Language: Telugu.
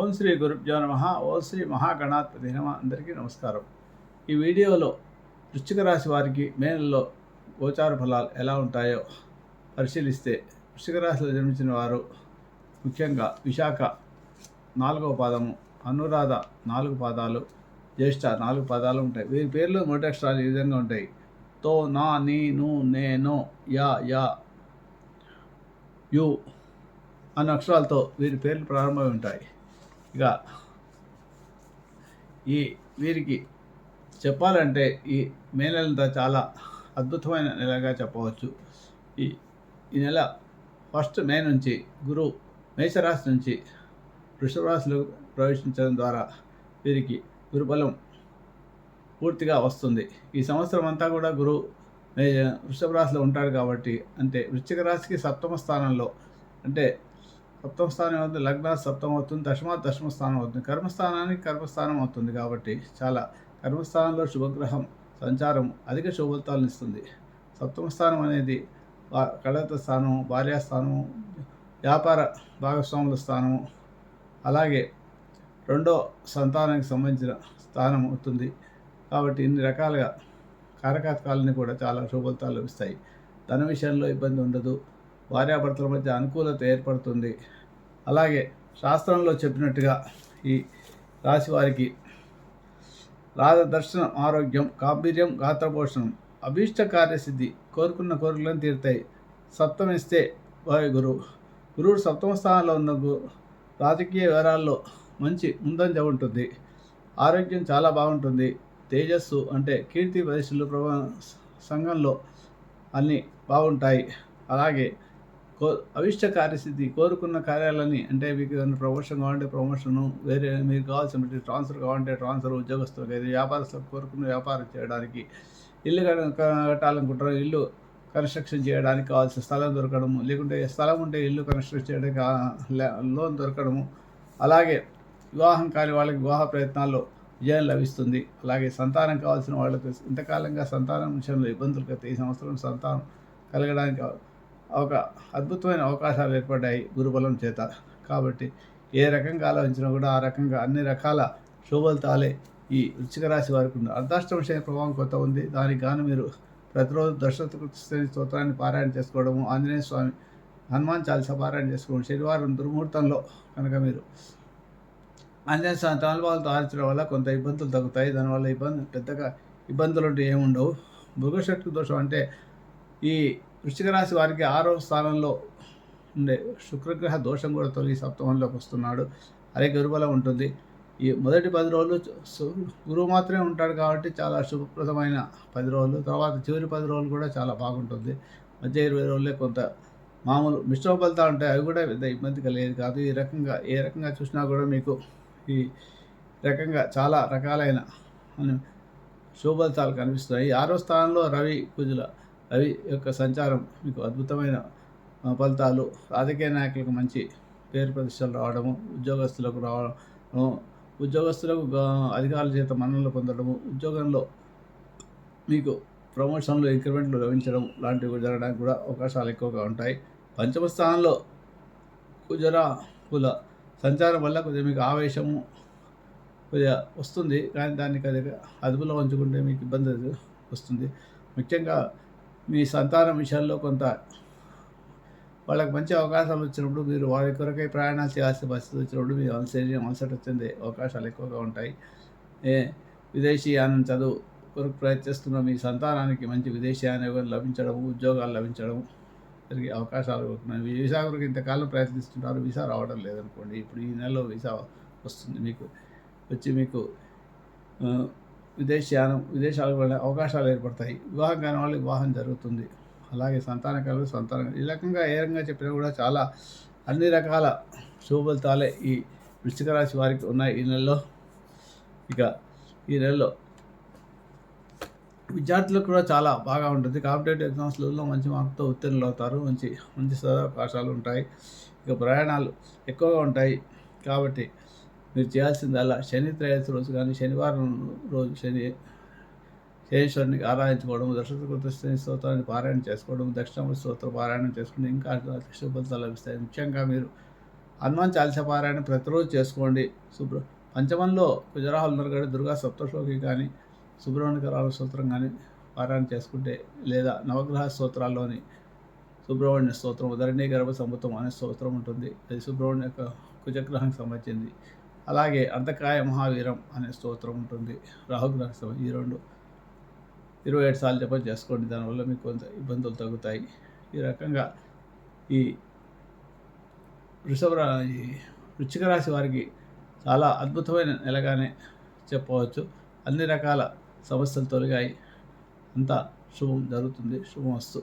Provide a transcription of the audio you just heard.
ఓం శ్రీ గురుభ్యో నమ. ఓం శ్రీ మహాగణాధిపతి నమ. అందరికీ నమస్కారం. ఈ వీడియోలో వృశ్చిక రాశి వారికి మే నెలలో గోచార ఫలాలు ఎలా ఉంటాయో పరిశీలిస్తే వృశ్చిక రాశిలో జన్మించిన వారు ముఖ్యంగా విశాఖ నాలుగవ పాదము అనురాధ నాలుగు పాదాలు జ్యేష్ఠ నాలుగు పాదాలు ఉంటాయి. వీరి పేర్లు మొదటి అక్షరాలు ఈ విధంగా ఉంటాయి. తో నా నీ ను నేను యా యా యు అన్న అక్షరాలతో వీరి పేర్లు ప్రారంభమై ఉంటాయి. ఇక ఈ వీరికి చెప్పాలంటే ఈ మే నెలంతా చాలా అద్భుతమైన నెలగా చెప్పవచ్చు. ఈ ఈ నెల ఫస్ట్ మే నుంచి గురు మేషరాశి నుంచి వృషభరాశిలో ప్రవేశించడం ద్వారా వీరికి గురుబలం పూర్తిగా వస్తుంది. ఈ సంవత్సరం అంతా కూడా గురు మే వృషభ రాశిలో ఉంటాడు కాబట్టి అంటే వృశ్చిక రాశికి సప్తమ స్థానంలో అంటే సప్తమ స్థానం అవుతుంది లగ్న సప్తమం అవుతుంది దశమ దశమ స్థానం అవుతుంది. కర్మస్థానానికి కర్మస్థానం అవుతుంది కాబట్టి చాలా కర్మస్థానంలో శుభగ్రహం సంచారం అధిక శుభఫలితాలను ఇస్తుంది. సప్తమ స్థానం అనేది కళత స్థానం భార్యాస్థానం వ్యాపార భాగస్వాముల స్థానము. అలాగే రెండో సంతానానికి సంబంధించిన స్థానం అవుతుంది కాబట్టి ఇన్ని రకాలుగా కారకాతకాలని కూడా చాలా శుభఫలితాలు లభిస్తాయి. ధన విషయంలో ఇబ్బంది ఉండదు. భార్యాభర్తల మధ్య అనుకూలత ఏర్పడుతుంది. అలాగే శాస్త్రంలో చెప్పినట్టుగా ఈ రాశి వారికి రాజదర్శనం ఆరోగ్యం గాంభీర్యం గాత్రపోషణం అభీష్ట కార్యసిద్ధి కోరుకున్న కోరికలను తీరుతాయి. సప్తమిస్తే వారి గురువు గురువుడు సప్తమ స్థానంలో ఉన్న రాజకీయ వివరాల్లో మంచి ముందంజ ఉంటుంది. ఆరోగ్యం చాలా బాగుంటుంది. తేజస్సు అంటే కీర్తి ప్రదర్శనలు ప్రభా సంఘంలో అన్నీ బాగుంటాయి. అలాగే కో అవిష్ట కార్యసిద్ధి కోరుకున్న కార్యాలని అంటే మీకు ఏదైనా ప్రమోషన్ కావాలంటే ప్రమోషను వేరే మీకు కావాల్సిన ట్రాన్స్ఫర్ కావాలంటే ట్రాన్స్ఫర్ ఉద్యోగస్తులకు అయితే వ్యాపారస్తులకు కోరుకున్న వ్యాపారం చేయడానికి ఇల్లు కట్టాలనుకుంటారు ఇల్లు కన్స్ట్రక్షన్ చేయడానికి కావాల్సిన స్థలం దొరకడము లేకుంటే స్థలం ఉంటే ఇల్లు కన్స్ట్రక్ట్ చేయడానికి లోన్ దొరకడము అలాగే వివాహం కాని వాళ్ళకి వివాహ ప్రయత్నాల్లో విజయం లభిస్తుంది. అలాగే సంతానం కావాల్సిన వాళ్ళకి ఇంతకాలంగా సంతానం విషయంలో ఇబ్బందులు కలిగితే ఈ సంవత్సరం సంతానం కలగడానికి ఒక అద్భుతమైన అవకాశాలు ఏర్పడ్డాయి గురుబలం చేత. కాబట్టి ఏ రకంగా ఆలోచించినా కూడా ఆ రకంగా అన్ని రకాల శుభఫలితాలే ఈ వృశ్చిక రాశి వారికి ఉంది అర్ధాష్టమ శని ప్రభావం కొత్త ఉంది. దానికి గాను మీరు ప్రతిరోజు దశరథ స్తోత్రాన్ని పారాయణ చేసుకోవడము ఆంజనేయ స్వామి హనుమాన్ చాలీసా పారాయణ చేసుకోవడం శనివారం దుర్ముహూర్తంలో కనుక మీరు ఆంజనేయ స్వామి తమలపాలతో ఆర్చడం వల్ల కొంత ఇబ్బందులు తగ్గుతాయి. దానివల్ల ఇబ్బంది పెద్దగా ఇబ్బందులు అంటే ఏముండవు. మృగశక్తి దోషం అంటే ఈ వృశ్చిక రాశి వారికి ఆరో స్థానంలో ఉండే శుక్రగ్రహ దోషం కూడా తొలగి సప్తమంలోకి వస్తున్నాడు. అదే గురుబలం ఉంటుంది. ఈ మొదటి పది రోజులు గురువు మాత్రమే ఉంటాడు కాబట్టి చాలా శుభప్రదమైన పది రోజులు. తర్వాత చివరి పది రోజులు కూడా చాలా బాగుంటుంది. మధ్య ఇరవై రోజులే కొంత మామూలు మిశ్రమ ఫలితాలు ఉంటాయి. అవి కూడా పెద్ద ఇబ్బంది కలిగేది కాదు. ఈ రకంగా ఏ రకంగా చూసినా కూడా మీకు ఈ రకంగా చాలా రకాలైన శుభ ఫలితాలు కనిపిస్తున్నాయి. ఆరో స్థానంలో రవి కుజుల రవి యొక్క సంచారం మీకు అద్భుతమైన ఫలితాలు రాజకీయ నాయకులకు మంచి పేరు ప్రతిష్టలు రావడము ఉద్యోగస్తులకు రావడం ఉద్యోగస్తులకు అధికారుల చేత మన్నలు పొందడము ఉద్యోగంలో మీకు ప్రమోషన్లు ఇంక్రిమెంట్లు లభించడం లాంటివి జరగడానికి కూడా అవకాశాలు ఎక్కువగా ఉంటాయి. పంచమ స్థానంలో కుజర కుల సంచారం వల్ల కొద్దిగా మీకు ఆవేశము కొద్దిగా వస్తుంది. కానీ దాన్ని కొద్దిగా అదుపులో ఉంచుకుంటే మీకు ఇబ్బంది వస్తుంది. ముఖ్యంగా మీ సంతానం విషయాల్లో కొంత వాళ్ళకి మంచి అవకాశాలు వచ్చినప్పుడు మీరు వారి కొరకై ప్రయాణాలు చేయాల్సిన పరిస్థితి వచ్చినప్పుడు మీ శరీరం అలసట చెందే అవకాశాలు ఎక్కువగా ఉంటాయి. ఏ విదేశీయానం చదువు కొరకు ప్రయత్నిస్తున్న మీ సంతానానికి మంచి విదేశీయానం లభించడం ఉద్యోగాలు లభించడం జరిగే అవకాశాలు ఉన్నాయి. వీసా కొరకు ఇంతకాలం ప్రయత్నిస్తుంటారు వీసా రావడం లేదనుకోండి. ఇప్పుడు ఈ నెలలో వీసా వస్తుంది మీకు వచ్చి మీకు విదేశీయానం విదేశాలకు వెళ్ళే అవకాశాలు ఏర్పడతాయి. వివాహం కాని వాళ్ళకి వివాహం జరుగుతుంది. అలాగే సంతాన కళలు సంతానం ఈ రకంగా ఏ రకంగా చెప్పినా కూడా చాలా అన్ని రకాల శుభఫలితాలే ఈ వృశ్చిక రాశి వారికి ఉన్నాయి ఈ నెలలో. ఇక ఈ నెలలో విద్యార్థులకు కూడా చాలా బాగా ఉంటుంది. కాంపిటేటివ్ ఎగ్జామ్స్లలో మంచి మార్కుతో ఉత్తీర్ణులు అవుతారు. మంచి మంచి సదవకాశాలు ఉంటాయి. ఇక ప్రయాణాలు ఎక్కువగా ఉంటాయి. కాబట్టి మీరు చేయాల్సిందల్లా శని త్రయోదశి రోజు కానీ శనివారం రోజు శని శనీశ్వరునికి ఆరాధించుకోవడం దర్శకృత శని స్తోత్రాన్ని పారాయణ చేసుకోవడం దక్షిణామూర్తి స్తోత్ర పారాయణం చేసుకుంటే ఇంకా శుభ్రత లభిస్తాయి. ముఖ్యంగా మీరు హనుమాన్ చాలీసా పారాయణ ప్రతిరోజు చేసుకోండి. శుభ్ర పంచమంలో కుజరాహులు ఉన్నారు కానీ దుర్గా సప్తశ్లోకి కానీ సుబ్రహ్మణ్యకరాల స్తోత్రం కానీ పారాయణ చేసుకుంటే లేదా నవగ్రహ స్తోత్రాల్లోని సుబ్రహ్మణ్య స్తోత్రం ఉదరణీ గర్భ సముతం అనే స్తోత్రం ఉంటుంది. అది సుబ్రహ్మణ్య యొక్క కుజగ్రహానికి సంబంధించింది. అలాగే అంతకాయ మహావీరం అనే స్తోత్రం ఉంటుంది. రాహుగ్రహ ఈ రెండు. ఇరవై ఏడు సార్లు జపం చేసుకోండి. దానివల్ల మీకు కొంత ఇబ్బందులు తగ్గుతాయి. ఈ రకంగా ఈ వృషభ రా- ఈ వృచ్చిక రాశి వారికి చాలా అద్భుతమైన నెలగానే చెప్పవచ్చు. అన్ని రకాల సమస్యలు తొలగాయి. అంతా శుభం జరుగుతుంది. శుభం వస్తు